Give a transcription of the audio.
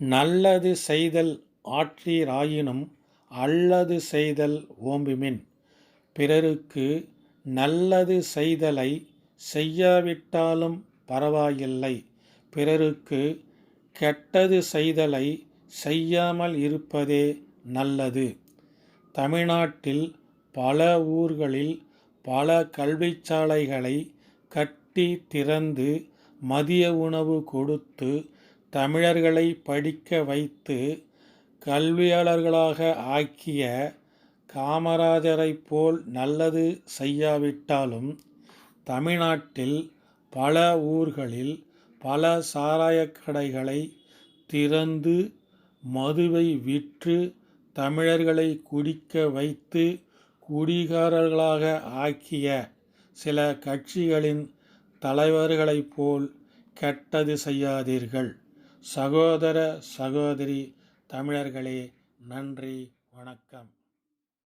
நல்லது செய்தல் ஆற்றீராயினும் அல்லது செய்தல் ஓம்புமின் பிறருக்கு நல்லது செய்தலை செய்யாவிட்டாலும் பரவாயில்லை பிறருக்கு கெட்டது செய்தலை செய்யாமல் இருப்பதே நல்லது. தமிழ்நாட்டில் பல ஊர்களில் பல கல்விச்சாலைகளை கட்டி திறந்து மதிய உணவு கொடுத்து தமிழர்களை படிக்க வைத்து கல்வியாளர்களாக ஆக்கிய காமராஜரைப் போல் நல்லது செய்யாவிட்டாலும் தமிழ்நாட்டில் பல ஊர்களில் பல சாராயக் கடைகளை திறந்து மதுவை விற்று தமிழர்களை குடிக்க வைத்து குடிகாரர்களாக ஆக்கிய சில கட்சிகளின் தலைவர்களைப் போல் கெட்டது செய்யாதீர்கள். சகோதர சகோதரி தமிழர்களே நன்றி வணக்கம்.